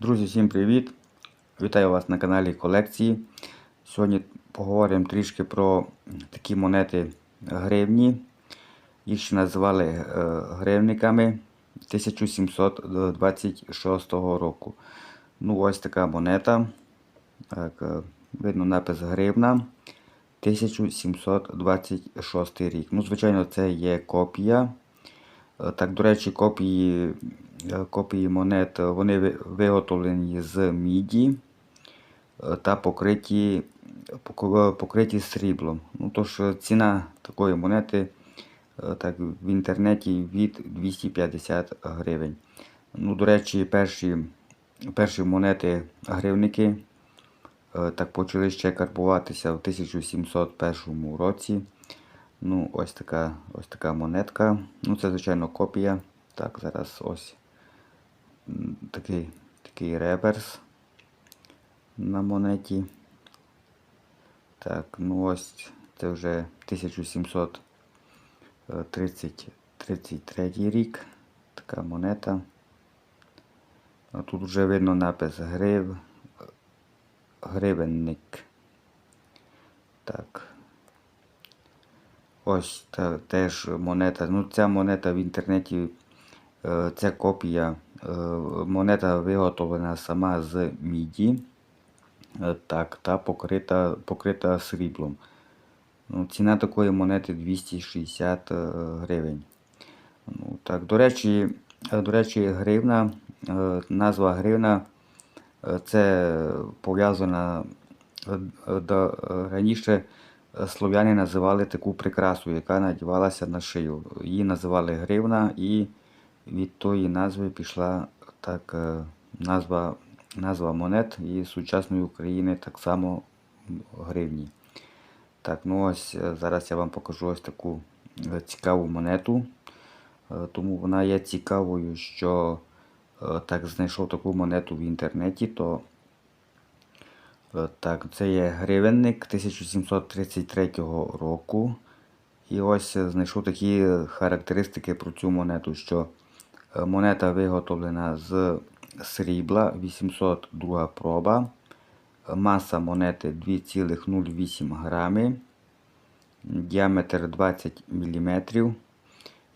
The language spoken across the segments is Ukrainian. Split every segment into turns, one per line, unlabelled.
Друзі, всім привіт! Вітаю вас на каналі колекції. Сьогодні поговоримо трішки про такі монети гривні. Їх ще називали е, гривниками 1726 року. Ну, ось така монета. Так, е, видно напис гривна 1726 рік. Ну, звичайно, це є копія. Е, Так, до речі, копії, копії монет е, вони виготовлені з міді е, та покриті, покриті сріблом. Ну, тож е, ціна такої монети е, так, в інтернеті від 250 гривень. Ну, до речі, перші, перші монети гривники е, так почали ще карбуватися в 1701 році. Ну, ось така, ось така монетка. Ну, це, звичайно, копія. Так, зараз ось такий, такий реверс на монеті. Так, ну ось це вже 1733 рік. Така монета. А тут вже видно напис грив, гривенник. Так. Ось та, теж монета. Ну, ця монета в інтернеті, це копія. Е, монета виготовлена сама з міді. Е, так, та покрита, покрита сріблом. Ну, ціна такої монети 260 е, гривень. Ну, так, до речі, е, до речі, гривна, е, назва гривна е, це пов'язана е, е, е, раніше е, слов'яни називали таку прикрасу, яка надівалася на шию. Її називали гривна, і від тої назви пішла так е, назва, назва монет і сучасної України так само гривні. Так, ну ось е, зараз я вам покажу ось таку е, цікаву монету. Тому вона є цікавою, що так знайшов таку монету в інтернеті, то так, це є гривенник 1733 року. І ось знайшов такі характеристики про цю монету, що монета виготовлена з срібла 802 проба. Маса монети 2,08 грами, діаметр 20 мм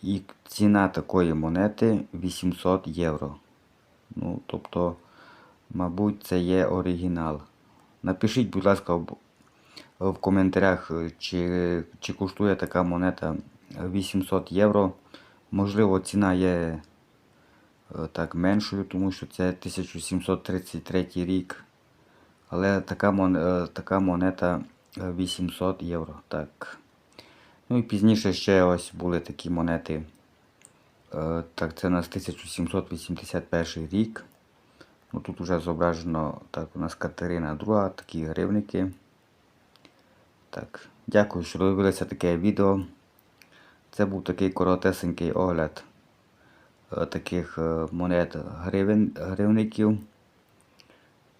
і ціна такої монети 800 євро. Ну, тобто, мабуть, це є оригінал. Напишіть, будь ласка, в, коментарях, чи, чи коштує така монета 800 євро. Можливо, ціна є так меншою, тому що це 1733 рік. Але така, мон, е, така монета е, 800 євро. Так. Ну і пізніше ще ось були такі монети. Е, Так, це у нас 1781 рік. Ну, тут вже зображено так, у нас Катерина II, такі гривники. Так, дякую, що дивилися таке відео. Це був такий коротесенький огляд е, таких е, монет гривен, гривників.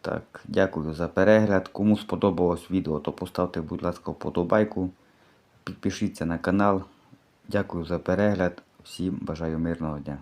Так, дякую за перегляд. Кому сподобалось відео, то поставте, будь ласка, вподобайку. Підпишіться на канал. Дякую за перегляд. Всім бажаю мирного дня.